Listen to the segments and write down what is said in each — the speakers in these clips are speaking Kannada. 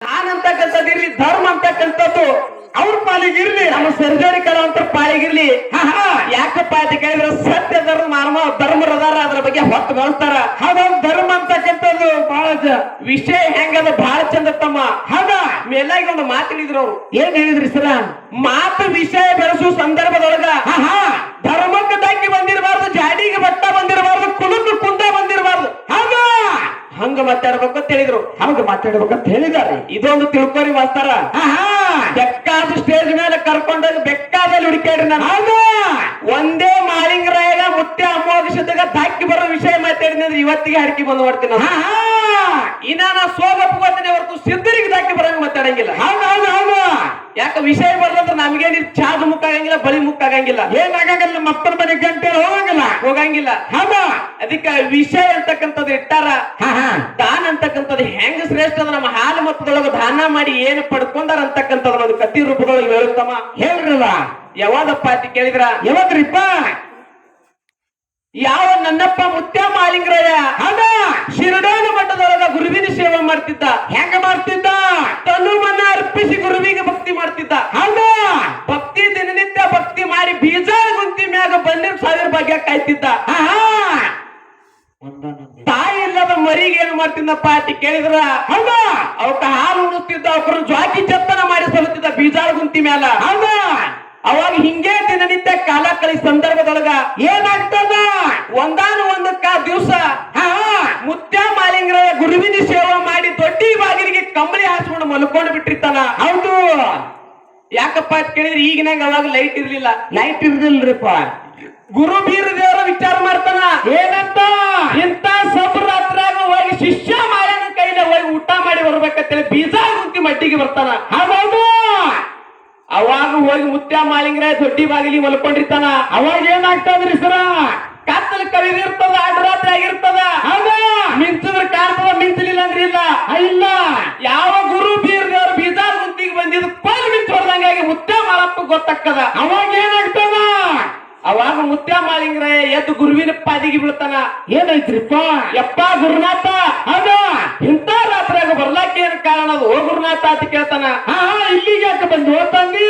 ನಾನಂತಕ್ಕಂಥದ್ದು ಇರ್ಲಿ ಧರ್ಮ ಅಂತಕ್ಕಂಥದ್ದು ಅವ್ರ ಪಾಲಿಗಿರ್ಲಿ ನಮ್ಮ ಸರ್ಜರಿಕರ ಅಂತ ಪಾಲಿಗಿರ್ಲಿ ಹಾ, ಹಾ, ಯಾಕಪ್ಪ ಅಂತ ಕೇಳಿದ್ರೆ ಸತ್ಯ ಧರ್ಮ ಮಾನವ ಧರ್ಮರದಾರ ಅದ್ರ ಬಗ್ಗೆ ಹೊತ್ತು ಬಳಸ್ತಾರ ಹಾಗಾಗಿ ಧರ್ಮ ಅಂತಕ್ಕಂಥದ್ದು ಬಹಳ ವಿಷಯ ಹೆಂಗದ ಬಹಳ ಚಂದ ತಮ್ಮ. ಹೌದ? ಮೇಲಾಗಿ ಒಂದು ಮಾತಾಡಿದ್ರು ಅವ್ರು. ಏನ್ ಹೇಳಿದ್ರಿ ಸರ? ಮಾತು ವಿಷಯ ಬೆರೆಸುವ ಸಂದರ್ಭದೊಳಗ. ಹಾ, ಹಾ, ಧರ್ಮಕ್ಕೆ ದಂಗಿ ಬಂದಿರಬಾರ್ದು ಜಾಡಿಗೆ ಬಟ್ಟ ಬಂದಿರಬಾರ್ದು ಕುಲಕ್ಕೆ ಹಂಗ ಮಾತಾಡ್ಬೇಕು ಅಂತ ಹೇಳಿದ್ರು. ಹಂಗ ಮಾತಾಡ್ಬೇಕಂತ ಹೇಳಿದಾರೆ ಇದೊಂದು ತಿಳ್ಕೊರಿ ಮಾಸ್ತಾರ. ಬೆಕ್ಕಾದ ಸ್ಟೇಜ್ ಮೇಲೆ ಕರ್ಕೊಂಡೋಗಿ ಬೆಕ್ಕಾದಲ್ಲಿ ಹುಡುಕಾಡ್ರಿ ನಾನು. ಆಗ ಒಂದೇ ಮಾಳಿಂಗರಾಯಗ ಮುತ್ತೆ ಅಮೋಘಿಸಿದಾಗ ದಾಕಿ ಬರೋ ವಿಷಯ ಮಾತಾಡಿದ್ರೆ ಅಂದ್ರೆ ಇವತ್ತಿಗೆ ಹರಕಿ ಬಂದು ಮಾಡ್ತೀನಿ ಹಾ ಇನ್ನ ನಾ ಸೋಗಪ್ಪಗೋತೀನಿ ಹೊರತು ಸಿದ್ಧರಿಗೆ ದಾಕಿ ಬರಂಗ ಮಾತಾಡಂಗಿಲ್ಲ ಹೌದು ಹೌದು ಹೌದು. ಯಾಕ ವಿಷಯ ಬರ್ಲಂದ್ರೆ ನಮ್ಗೇನಿ ಇಲ್ಲಿ ಚಾದ ಮುಖ ಆಗಂಗಿಲ್ಲ ಬಳಿ ಮುಖ ಆಗಂಗಿಲ್ಲ. ಏನಾಗಂಗಿಲ್ಲ ನಮ್ಮ ಅಪ್ಪನ ಮನೆ ಗಂಟೆ ಹೋಗಂಗಿಲ್ಲ. ಹೋಗಂಗಿಲ್ಲ. ಹೌದಾ. ಅದಕ್ಕೆ ವಿಷಯ ಅಂತಕ್ಕಂಥದ್ದು ಇಟ್ಟಾರ. ದಾನ ಅಂತಕ್ಕಂಥದ್ದು ಹೆಂಗ ಶ್ರೇಷ್ಠ ಅಂದ್ರೆ ನಮ್ಮ ಹಾಲು ಮತದೊಳಗ ದಾನ ಮಾಡಿ ಏನು ಪಡ್ಕೊಂಡಾರ ಅಂತಕ್ಕಂಥದ್ದು ಒಂದು ಕತಿ ರೂಪದೊಳಗೆ ಹೇಳುತ್ತಮ್ಮ. ಹೇಳ್ರಲ್ಲ ಯಾವಾಗಪ್ಪ ಅಂತ ಕೇಳಿದ್ರ? ಯಾವದ್ರಿಪ್ಪ ಯಾವ ನನ್ನಪ್ಪ ಮುತ್ಯ ಮಾಲಿಂಗರಾಯ ಅದ ಶಿರಡಾನ ಮಠದೊಳಗ ಗುರುವಿನ ಸೇವೆ ಮಾಡ್ತಿದ್ದ. ಹೆಂಗ ಮಾಡ್ತಿದ್ದ? ತನು ಮನ ಅರ್ಪಿಸಿ ಗುರುವಿಗೆ ಭಕ್ತಿ ಮಾಡ್ತಿದ್ದ. ಹೌದ? ಭಕ್ತಿ ದಿನನಿತ್ಯ ಭಕ್ತಿ ಮಾಡಿ ಬೀಜ ಗುಂತಿ ಮ್ಯಾಗ ಬಂದಿರ್ ಸಾವಿರ ಭಾಗ್ಯ ಕಾಯ್ತಿದ್ದ. ತಾಯಿ ಇಲ್ಲದ ಮರಿಗೆ ಏನು ಮಾಡ್ತಿದ್ದಪ್ಪ ಅಂತ ಕೇಳಿದ್ರ? ಹೌದ? ಅವಕ್ಕ ಹಾಲು ಉಣಿಸ್ತಿದ್ದ ಅವ್ರ ಜ್ವಾಕಿ ಚತ್ತನ ಮಾಡಿ ಸಲುತ್ತಿದ್ದ ಬೀಜಾಳ ಗುಂತಿ ಮ್ಯಾಲ. ಹೌದ? ಅವಾಗ ಹಿಂಗೆ ಕಳಿ ಸಂದರ್ಭದೊಳಗ ಏನಾಗ್ತದ? ಒಂದಾನು ಒಂದಕ್ಕ ದಿವಸ ಮುತ್ಯ ಮಾಲಿಂಗರ ಗುರುವಿನ ಸೇವಾ ಮಾಡಿ ದೊಡ್ಡಿ ಬಾಗಿಲಿಗೆ ಕಂಬಳಿ ಹಾಸ್ಕೊಂಡು ಮಲ್ಕೊಂಡು ಬಿಟ್ಟಿರ್ತಾನ. ಹೌದು. ಯಾಕಪ್ಪ ಅಂತ ಕೇಳಿದ್ರೆ ಈಗಿನಂಗ ಅವಾಗ ಲೈಟ್ ಇರ್ಲಿಲ್ಲ. ಲೈಟ್ ಇರ್ಲಿಲ್ರಿಪ್ಪ. ಗುರು ಬೀರ ದೇವರ ವಿಚಾರ ಮಾಡ್ತಾನ. ಏನಂತ? ಇಂತ ಸಬ್ರಾತ್ರಾಗ ಹೋಗಿ ಶಿಷ್ಯ ಮಾಯನ ಕೈಲಿ ಹೋಗಿ ಊಟ ಮಾಡಿ ಬರ್ಬೇಕಂತೇಳಿ ಬೀಜ ಗುಂತಿ ಮಟ್ಟಿಗೆ ಬರ್ತಾನ. ಹೌದು ಅವಾಗ ಹೋಗಿ ಮುತ್ಯ ಮಾಲಿಂಗರಾಯ ದೊಡ್ಡಿ ಬಾಗಿಲಿ ಮಲ್ಕೊಂಡಿರ್ತಾನ. ಅವಾಗ ಏನಾಗ್ತದ್ರಿ ಸರ? ಕತ್ತಲ ಕವಿದಿರ್ತದ ಅಡ್ರಾತ್ರಿ ಆಗಿರ್ತದ. ಹೌದ? ಮಿಂಚದ್ರ ಕಾಣ್ತದ ಮಿಂಚಲಿಲ್ಲ ಅಂದ್ರೆ ಇಲ್ಲ. ಇಲ್ಲ. ಯಾವ ಗುರು ಬೀರ್ ದೇವ್ರ ಬೀಜ ಗುಂತಿಗೆ ಬಂದಿದ್ದು ಕೊಲ್ ಮಿಂಚ್ ಹೊಡೆದಂಗಾಗಿ ಮುತ್ಯ ಮಾಲಪ್ಪ ಗೊತ್ತಾಗ್ತದ. ಅವಾಗ ಏನಾಗ್ತದ? ಅವಾಗ ಮುತ್ಯ ಮಾಲಿಂಗರಾಯ ಎದ್ದು ಗುರುವಿನ ಪಾದಿಗೆ ಬೀಳ್ತಾನ. ಏನೈತ್ರಿಪ್ಪ ಯಪ್ಪ ಗುರುನಾಥ ಹೌದ ಇಂತ ರಾತ್ರಿಯಾಗ ಬರ್ಲಾಕ ಏನ್ ಕಾರಣ ಅದು? ಓ ಗುರುನಾಥ ಅಂತ ಕೇಳ್ತಾನ. ಹಾ ಇಲ್ಲಿಗೆ ಯಾಕೆ ಬಂದು ತಂಗಿ?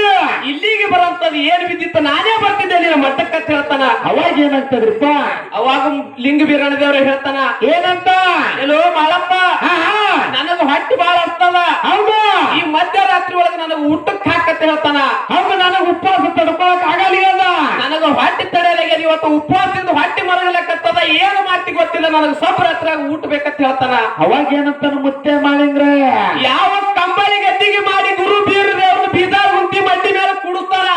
ಇಲ್ಲಿಗೆ ಬರಂತದ್ ಏನ್ ಬಿದ್ದಿತ್ತು? ನಾನೇ ಬರ್ತಿದ್ದೆ ನಿನ್ನ ಮಟ್ಟಕ್ಕ ಅಂತ ಹೇಳ್ತಾನ. ಅವಾಗ ಏನಾಗ್ತದ್ರಿಪ್ಪ? ಅವಾಗ ಲಿಂಗ ಬೀರಣ ದೇವ್ರ ಹೇಳ್ತಾನ. ಏನಂತ? ಎಲ್ಲೋ ಮಾಳಪ್ಪ ನನಗ ಹೊಟ್ಟೆ ಬಾಳ ಆಗ್ತದ ಹೌದು? ಈ ಮಧ್ಯರಾತ್ರಿ ಒಳಗೆ ನನಗ ಊಟಕ್ಕೆ ಹಾಕತ್ತೆ ಹೇಳ್ತಾನ. ಹೌದು ನನಗ ಉಪವಾಸ ತಡ್ಕೊಳಕ್ ಆಗಲಿಲ್ಲ ನನಗ ಹೊಟ್ಟೆ ತಡೆಯಲಾಗ್ಯದ ಇವತ್ತು ಉಪವಾಸದಿಂದ ಹೊಟ್ಟಿ ಮರಗಲಕತ್ತದ ಏನು ಮಾಡ್ತಿ ಗೊತ್ತಿಲ್ಲ. ನನಗೆ ಸಬ್ರ ಹತ್ರ ಊಟ ಬೇಕಂತ ಹೇಳ್ತಾನ. ಅವಾಗ ಏನಂತಾನ ಮುತ್ತೆ ಮಾಲಿಂಗ್ರ ಯಾವ ಕಂಬಳಿ ಗದ್ದಿಗೆ ಮಾಡಿ ಗುರು ಬೀರದೇವ್ರು ಬೀದ ಗುಂತಿ ಮಡ್ಡಿ ಮೇಲೆ ಕುಡಿಸ್ತಾರ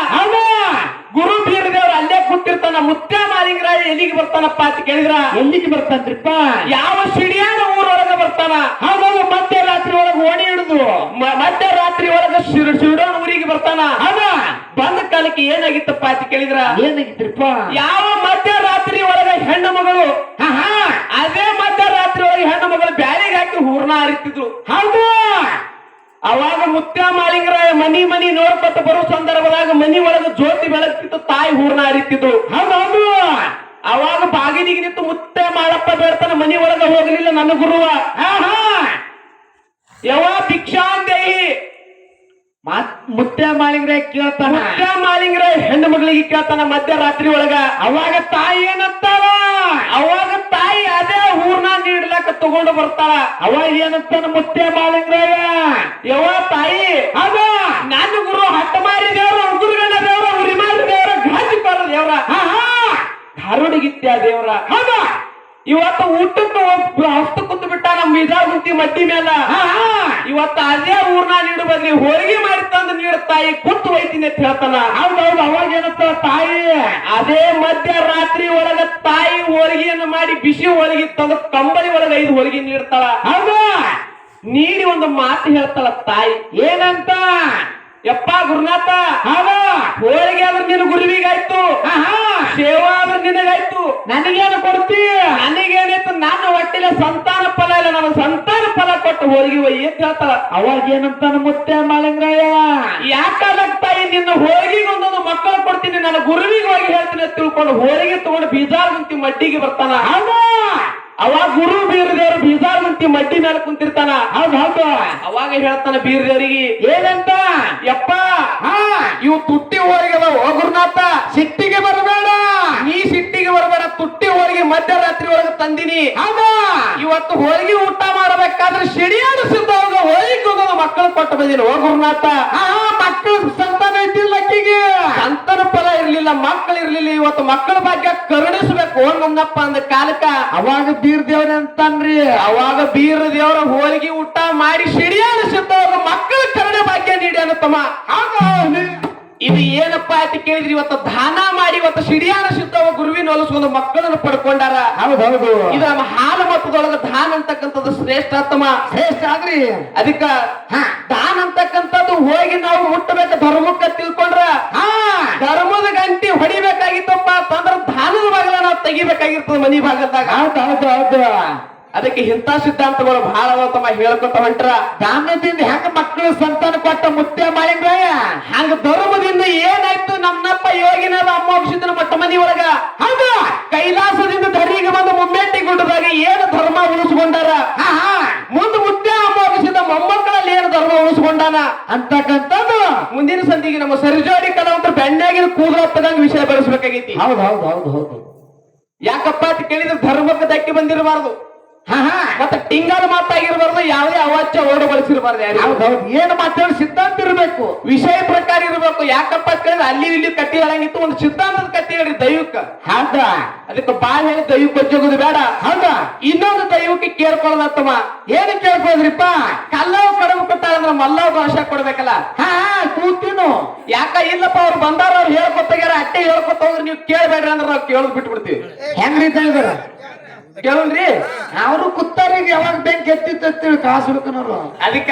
ಗುರು ಬೀರ ದೇವ್ರ ಅಲ್ಲೇ ಕೂತಿರ್ತಾನ. ಮುತ್ತೆ ಮಾಲಿಂಗರಾಯ ಎಲ್ಲಿಗೆ ಬರ್ತಾನಪ್ಪ ಅಂತ ಕೇಳಿದ್ರ? ಎಲ್ಲಿಗೆ ಬರ್ತಾನ್ರಿಪ್ಪ? ಯಾವ ಸಿಡಿಯಾನ ಊರೊಳಗ ಬರ್ತಾನ? ಮತ್ತೆ ಮಧ್ಯರಾತ್ರಿ ಒಳಗೆ ಓಣಿ ಹಿಡಿದು. ಮತ್ತೆ ಒಳಗ ಶಿರ್ ಶಿಡೋನ್ ಊರಿಗೆ ಬರ್ತಾನ. ಹೌದ? ಬಂದ ಕಾಲಕ್ಕೆ ಏನಾಗಿತ್ತಪ್ಪ ಅಂತ ಕೇಳಿದ್ರ? ಏನಾಗಿತ್ರಿಪ್ಪ ಯಾವ ಮಧ್ಯರಾತ್ರಿ ಒಳಗ ಹೆಣ್ಣು ಮಗಳು? ಅದೇ ಮಧ್ಯರಾತ್ರಿ ಒಳಗೆ ಹೆಣ್ಣು ಮಗಳು ಬ್ಯಾರಿಗೆ ಹಾಕಿ ಹೂರ್ಣ ಹರಿತಿದ್ರು. ಹೌದು. ಅವಾಗ ಮುತ್ಯ ಮನಿ ಮನಿ ನೋಡ್ಕೊತ ಬರೋ ಸಂದರ್ಭದಾಗ ಮನಿ ಒಳಗ ಜ್ಯೋತಿ ಬೆಳಗ್ತಿತ್ತು ತಾಯಿ ಹೂರ್ಣ ಹರಿತಿದ್ರು. ಹೌದು ಅವಾಗ ಬಾಗಿಲಿಗೆ ನಿಂತು ಮುತ್ಯ ಮಾಡಪ್ಪ ಬೇಡ್ತಾನ ಮನಿ ಒಳಗ ಹೋಗಲಿಲ್ಲ ನನ್ನ ಗುರುವ. ಯಾವ ಭಿಕ್ಷಾಂದೇಹಿ ಮುತ್ಯ ಮಾಲಿಂಗ್ರೆ ಕೇಳ್ತಾನ. ಮುತ್ಯ ಮಾಲಿಂಗ್ರಾಯ ಹೆಣ್ಣು ಮಗಳಿಗೆ ಕೇಳ್ತಾನ ಮಧ್ಯರಾತ್ರಿ ಒಳಗ. ಅವಾಗ ತಾಯಿ ಏನಂತಾರ ಅವಾಗ ತಾಯಿ ಅದೇ ಊರ್ನ ನೀಡ್ಲಕ್ಕ ತಗೊಂಡು ಬರ್ತಾಳ. ಅವಾಗ ಏನಂತಾನ ಮುತ್ತೆ ಮಾಲಿಂಗ್ರಾಯ ಯವ ತಾಯಿ, ಅದ ನನ್ನ ಗುರು ಹಟ್ಟ ಮಾರಿ ದೇವ್ರ, ಉಗುರುಗಣ್ಣ ದೇವ್ರ ಉರಿಮಾರಿ ದೇವ್ರ ಘಾಜಿಪಾರ ದೇವ್ರ. ಹಾ ಹಾ ಧಾರುಡಿಗಿತ್ಯ ದೇವ್ರ. ಹೌದ? ಇವತ್ತು ಊಟಕ್ಕೆ ಹಸ್ತ ಕುಂತು ಬಿಟ್ಟ ನಮ್ ಇದಾರ್ ಗುಂತಿ ಮಟ್ಟಿ ಮೇಲ ಇವತ್ತು ಅದೇ ಊರ್ನ ನೀಡು ಬದ್ಲಿ ಹೋಳಿಗೆ ಮಾಡಿ ತಂದು ನೀಡ ತಾಯಿ ಕುತ್ತು ಹೋಯ್ತೀನಿ ಅಂತ ಹೇಳ್ತಾನ. ಹೌದೌದು ಅವಾಗ ಏನಂತ ತಾಯಿ? ಅದೇ ಮಧ್ಯ ರಾತ್ರಿ ಒಳಗ ತಾಯಿ ಹೋಳಿಗೆಯನ್ನು ಮಾಡಿ ಬಿಸಿ ಹೋಳಿಗೆ ತಂದು ಕಂಬಳಿ ಒಳಗ ಐದು ಹೋಳಿಗೆ ನೀಡ್ತಾಳ. ಹೌದಾ. ನೀಡಿ ಒಂದು ಮಾತು ಹೇಳ್ತಾಳ ತಾಯಿ. ಏನಂತ? ಯಪ್ಪ ಗುರುನಾಥ. ಹೋಳಿಗೆ ಆದ್ರೆ ನಿನ್ನ ಗುರುವಿಗಾಯ್ತು. ಸೇವಾ ಆದ್ರೆ ನಿನಗಾಯ್ತು. ನನಗೇನು ಕೊಡ್ತಿ? ನನಗೇನಿತ್ತು ನನ್ನ ಹೊಟ್ಟಿಲ ಸಂತಾನ ಫಲ ಇಲ್ಲ. ನನ್ನ ಸಂತಾನ ಫಲ ಕೊಟ್ಟು ಹೋಳಿಗೆ ಒಯ್ಯ ಅವಾಗ ಏನಂತ ಮುತ್ತೆ ಮಾಲಿಂಗ್ರಾಯ ತಾಯಿ ನಿನ್ನ ಹೋಳಿಗೆ ಒಂದೊಂದು ಮಕ್ಕಳು ಕೊಡ್ತೀನಿ ನನ್ನ ಗುರುವಿಗೆ ಹೋಗಿ ಹೇಳ್ತೀನಿ ತಿಳ್ಕೊಂಡು ಹೋಳಿಗೆ ತಗೊಂಡು ಬೀಜಾರ್ ಗುಂತಿ ಮಡ್ಡಿಗೆ ಬರ್ತಾನ? ಹೌದಾ. ಅವಾಗ ಗುರು ಬೀರದೇವ್ರು ಬೀಜಾರ್ಗುಂತಿ ಮಡ್ಡಿ ಮೇಲೆ ಕುಂತಿರ್ತಾನ. ಹೌದು ಹೌದು ಅವಾಗ ಹೇಳ್ತಾನ ಬೀರದೇವರಿಗೆ ಏನಂತ? ಯಪ್ಪ ಹಾ. ಇವು ತುಟ್ಟಿ ಹೋರಿಗೆ ಗುರುನಾಥ. ಸಿಟ್ಟಿಗೆ ಬರಬೇಡ. ನೀ ಸಿಟ್ಟಿಗೆ ಬರಬೇಡ ತುಟ್ಟಿ ಹೋರಿಗೆ ಮಧ್ಯರಾತ್ರಿ ಒಳಗೆ ತಂದಿನಿ. ಹೌದಾ? ಇವತ್ತು ಹೋಳಿಗೆ ಊಟ ಮಾಡಬೇಕಾದ್ರೆ ಸಿಡಿಯಾಡಿಸಿದ್ದ ಹೋಗ ಹೋಳಿಗೆ ಹೋಗೋದು ಮಕ್ಕಳು ಕೊಟ್ಟು ಬಂದಿನಿ ಓ ಗುರುನಾಥ. ಮಕ್ಕಳು ಸಂತಾನ ಇದ್ದಿಲ್ಲ ಅಕ್ಕಿಗೆ. ಸಂತಾನ ಫಲ ಇರ್ಲಿಲ್ಲ, ಮಕ್ಕಳು ಇರ್ಲಿಲ್ಲ, ಇವತ್ತು ಮಕ್ಕಳ ಭಾಗ್ಯ ಕರುಣಿಸ್ಬೇಕು. ಓ ನನ್ನಪ್ಪ ಅಂದ ಕಾಲಕ್ಕ, ಅವಾಗ ಬೀರ್ ದೇವ್ರ ಅಂತನ್ರಿ. ಅವಾಗ ಬೀರ ದೇವ್ರ ಹೋಳಿಗೆ ಊಟ ಮಾಡಿ ಸಿಡಿಯಾಡು ಸಿದ್ಧ ಹೋಗ ಮಕ್ಕಳ ಕರುಣೆ ಭಾಗ್ಯ ನೀಡಿ ಅನ್ನತ್ತಮ್ಮ ಇದು ಏನಪ್ಪಾ ಅಂತ ಕೇಳಿದ್ರಿ ಇವತ್ತು ದಾನ ಮಾಡಿ ಇವತ್ತು ಸಿಡಿಯಾನ ಸಿದ್ಧವ ಗುರುವಿನ ಹೊಲಿಸ್ಕೊಂಡು ಮಕ್ಕಳನ್ನು ಪಡ್ಕೊಂಡಾರ? ಹೌದು ಹೌದು. ಇದು ನಮ್ಮ ಹಾಲು ಮತದೊಳಗ ದಾನ ಅಂತಕ್ಕಂಥದ್ದು ಶ್ರೇಷ್ಠ ಆತಮ್ಮ ಶ್ರೇಷ್ಠ ಆದ್ರಿ ಅದಕ್ಕ ದಾನ ಅಂತಕ್ಕಂಥದ್ದು ಹೋಗಿ ನಾವು ಮುಟ್ಟಬೇಕು ಧರ್ಮಕ್ಕ ತಿಳ್ಕೊಂಡ್ರ ಧರ್ಮದ ಗಂಟಿ ಹೊಡಿಬೇಕಾಗಿತ್ತಪ್ಪ ಅಂತಂದ್ರ ದಾನದ ಬಗಲ ನಾವು ತೆಗಿಬೇಕಾಗಿರ್ತದ ಮನಿ ಭಾಗದಾಗ. ಹೌದು ಹೌದು ಹೌದು. ಅದಕ್ಕೆ ಇಂಥ ಸಿದ್ಧಾಂತಗಳು ಬಹಳ ತಮ್ಮ ಹೇಳ್ಕೊತ ಹೊಂಟ್ರ. ದಾನದಿಂದ ಹೆಂಗ ಮಕ್ಕಳು ಸಂತಾನ ಕೊಟ್ಟ ಮುತ್ತೆ ಮಾಡಿಂಗ್ರಯ್ಯ ಹಂಗ ಧರ್ಮದಿಂದ ಏನಾಯ್ತು ಯೋಗಿನಾದ ಅಮ್ಮ ಅಮ್ಮೋಕ್ಷಿತನ ಮಟ್ಟ ಮನಿ ಒಳಗ ಹೌದ. ಕೈಲಾಸದಿಂದ ಧರಿಗೆ ಬಂದು ಮುಮ್ಮೆಟ್ಟಿ ಗುಡ್ಡದಾಗ ಏನು ಧರ್ಮ ಉಳಿಸ್ಕೊಂಡಾರ? ಮುಂದೆ ಮುದ್ದೆ ಅಮ್ಮೋಕ್ಷಿತ ಮೊಮ್ಮಕ್ಕಳಲ್ಲಿ ಏನು ಧರ್ಮ ಉಳಿಸ್ಕೊಂಡಾನ? ಅಂತಕ್ಕಂಥದ್ದು. ಮುಂದಿನ ಸಂದಿಗೆ ನಮ್ಮ ಸರಿಜೋಡಿ ಕಲಾವಂತರ ಬೆಣ್ಣಾಗಿನ ಕೂದಲು ಹತ್ತದಂಗ ವಿಷಯ ಬೆಳೆಸ್ಬೇಕಾಗೈತಿ. ಹೌದು ಹೌದು ಹೌದು ಹೌದು. ಯಾಕಪ್ಪ ಅಂತ ಕೇಳಿದ್ರೆ ಧರ್ಮಕ್ಕೆ ಧಕ್ಕೆ ಬಂದಿರಬಾರ್ದು. ಮತ್ತೆ ಟಿಂಗಲ್ ಮಾತಾಗಿರ್ಬಾರ್ದು ಯಾವುದೇ ಅವಾಚ್ಯ ಓಡು ಬಳಸಿರಬಾರ್ದು ಹೌದು ಏನು ಮಾತಾಡಿ ಸಿದ್ಧಾಂತ ಇರಬೇಕು. ವಿಷಯ ಪ್ರಕಾರ ಇರಬೇಕು. ಯಾಕಪ್ಪ ಕೇಳಿದ್ರೆ ಅಲ್ಲಿ ಇಲ್ಲಿ ಕಟ್ಟಿ ಹೇಳಂಗಿತ್ತು ಒಂದು ಸಿದ್ಧಾಂತದ ಕಟ್ಟಿ ಹೇಳಿ ದೈವಕ್ಕ. ಹೌದಾ. ಅದಕ್ಕೆ ಬಾಳ್ ಹೇಳಿ ದೈವಕ್ಕೆ ಹೊಜ್ಜೋಗುದು ಬೇಡ. ಹೌದಾ. ಇನ್ನೊಂದು ದೈವಕ್ಕೆ ಕೇಳ್ಕೊಳ್ಳೋದತ್ತಮ್ಮ ಏನು ಕೇಳ್ಬೋದ್ರಿಪ್ಪ ಕಲ್ಲವ್ ಕಡವು ಕೊಟ್ಟಾರ ಅಂದ್ರೆ ಮಲ್ಲವ್ ಭಾಷ ಕೊಡ್ಬೇಕಲ್ಲ. ಹಾ ಹಾ ಕೂತೀನು ಯಾಕ? ಇಲ್ಲಪ್ಪ ಅವ್ರು ಬಂದಾರ ಅವ್ರು ಹೇಳ್ಕೊತಾಗ್ಯಾರ ಅಟ್ಟೆ ಹೇಳ್ಕೊತ ಹೋಗ್ರಿ ನೀವು ಕೇಳ್ಬೇಡ್ರಿ ಅಂದ್ರೆ ನಾವು ಕೇಳೋದ್ ಬಿಟ್ಬಿಡ್ತೀವಿ. ಹೆಂಗ್ರಿ ಇದ್ದಾರ ಕೇಳೋಣ್ರಿ ಅವರು ಕುತ್ತಾರಿಗೆ ಯಾವಾಗ ಬೆಂಕಿ ಎತ್ತಿತ್ತೇಳಿ ಕಾಸು ಹುಡುಕನವ್ರು ಅದಕ್ಕ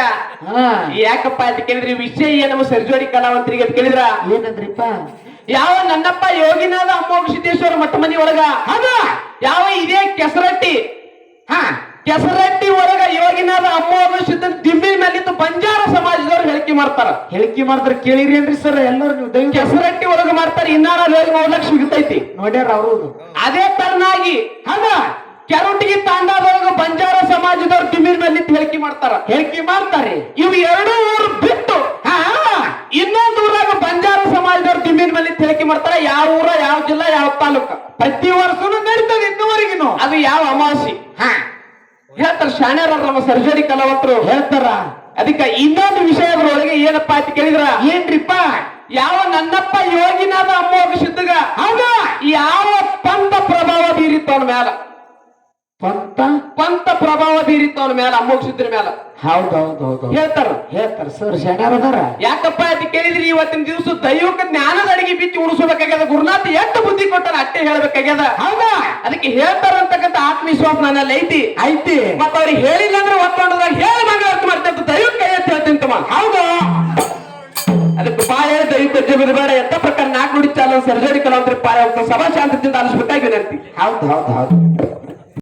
ಹಾ. ಯಾಕಪ್ಪ ಅಂತ ಕೇಳಿದ್ರಿ ವಿಷಯ ಏನ್? ಸರ್ಜೋಡಿ ಕಲಾವಂತರಿಗೆ ಅಂತ ಕೇಳಿದ್ರ? ಏನಂದ್ರಿಪ್ಪ? ಯಾವ ನನ್ನಪ್ಪ ಯೋಗಿನಾದ ಅಮ್ಮೋಗ ಸಿದ್ದೇಶ್ವರ ಮಟ್ಟ ಮನಿ ಒಳಗ ಅದ ಯಾವ ಇದೇ ಕೆಸರಟ್ಟಿ? ಹಾ. ಕೆಸರಟ್ಟಿ ಒಳಗ ಯೋಗಿನಾದ ಅಮ್ಮೋಗ ಸಿದ್ಧ ದಿಮ್ಮಿ ಮೇಲಿದ್ದು ಬಂಜಾರ ಸಮಾಜದವ್ರು ಹೇಳಿಕೆ ಮಾಡ್ತಾರ. ಹೇಳಿಕೆ ಮಾಡಿದ್ರೆ ಕೇಳಿರಿ ಏನ್ರಿ ಸರ್? ಎಲ್ಲರೂ ನೀವು ಕೆಸರಟ್ಟಿ ಒಳಗ ಮಾಡ್ತಾರೆ ಇನ್ನಾರ ಹೋಗಿ ಸಿಗುತ್ತೈತಿ. ಸಿಗ್ತೈತಿ ನೋಡ್ಯಾರ ಅವರು ಅದೇ ತರನಾಗಿ. ಅದ ಕೆರೊಟ್ಟಿಗೆ ತಾಂಡಾದೊಳಗ ಬಂಜಾರ ಸಮಾಜದವ್ರು ತಿಮ್ಮಿನ ಮೇಲೆ ಹೇಳಿಕೆ ಮಾಡ್ತಾರ. ಹೇಳಿಕೆ ಮಾಡ್ತಾರೆ. ಇವು ಎರಡೂ ಊರು ಬಿಟ್ಟು ಹಾ ಇನ್ನೊಂದು ಊರಾಗ ಬಂಜಾರ ಸಮಾಜದವ್ರು ತಿಮ್ಮಿನ ಮೇಲೆ ಹೇಳಿಕೆ ಮಾಡ್ತಾರ. ಯಾವ ಊರ ಯಾವ ಜಿಲ್ಲಾ ಯಾವ ತಾಲೂಕ? ಪ್ರತಿ ವರ್ಷನೂ ನಡೀತದೆ ಇನ್ನುವರೆಗಿನು. ಅದು ಯಾವ ಅಮಾವಾಸಿ ಹಾ. ಹೇಳ್ತಾರ ಶಾಣ್ಯಾರ ನಮ್ಮ ಸರ್ಜರಿ ಕಲಾವತ್ರು. ಹೇಳ್ತಾರ. ಅದಕ್ಕೆ ಇನ್ನೊಂದು ವಿಷಯದೊಳಗೆ ಏನಪ್ಪಾ ಅಂತ ಕೇಳಿದ್ರ? ಏನ್ರಿಪ್ಪ? ಯಾವ ನನ್ನಪ್ಪ ಯೋಗಿನಾದ ಅಮ್ಮೋಗ ಸಿದ್ಧಗ ಹೌದಾ? ಯಾವ ಪಂದ ಪ್ರಭಾವ ಬೀರಿತ್ತು ಅವನ ಮ್ಯಾಲ? ಪಂತ? ಪಂಥ ಪ್ರಭಾವ ಬೀರಿತ ಅವನ ಮೇಲೆ ಅಮ್ಮೋಗ ಮೇಲೆ ಹೌದು ಹೌದು ಹೌದು ಹೇಳ್ತಾರ. ಹೇಳ್ತಾರ. ಸರ್ ಶಣ್ಯಾರ ಅದಾರ? ಯಾಕಪ್ಪ ಅಂತ ಕೇಳಿದ್ರಿ ಇವತ್ತಿನ ದಿವಸ ದೈವಕ್ಕೆ ಜ್ಞಾನದ ಅಡಿಗೆ ಬಿಚ್ಚಿ ಉಣಿಸಬೇಕಾಗ್ಯದ ಗುರುನಾಥ ಎಷ್ಟು ಬುದ್ಧಿ ಕೊಟ್ಟಾರ ಅಟ್ಟೆ ಹೇಳ್ಬೇಕಾಗ್ಯದ? ಹೌದಾ? ಅದಕ್ಕೆ ಹೇಳ್ತಾರ ಅಂತಕ್ಕಂತ ಆತ್ಮವಿಶ್ವಾಸ ನನ್ನ ಐತಿ. ಐತಿ. ಮತ್ತ ಅವ್ರಿಗೆ ಹೇಳಿಲ್ಲ ಅಂದ್ರೆ ಒತ್ತೊಂಡದಾಗ ಹೇಳಿ ಮಾಡ್ತಂತ ದೈವಕ್ಕೆ ಕೈ ಎತ್ತಿ ಹೇಳ್ತೀನಿ ತಮ್ಮ. ಹೌದು. ಅದಕ್ಕೆ ಪಾಯ ದೈವಕ್ಕೆ ಬೇಡ. ಎತ್ತ ಪ್ರಕಾರ ನಾಲ್ಕು ನುಡಿ ಚಾಲ ಸರ್ಜರಿ ಕಲಾವಂತರ ಪಾಯ ಸಭಾ ಶಾಂತದಿಂದ ಅನಿಸ್ಬೇಕಾಗಿ ವಿನಂತಿ. ಹೌದು ಹೌದು ಹೌದು.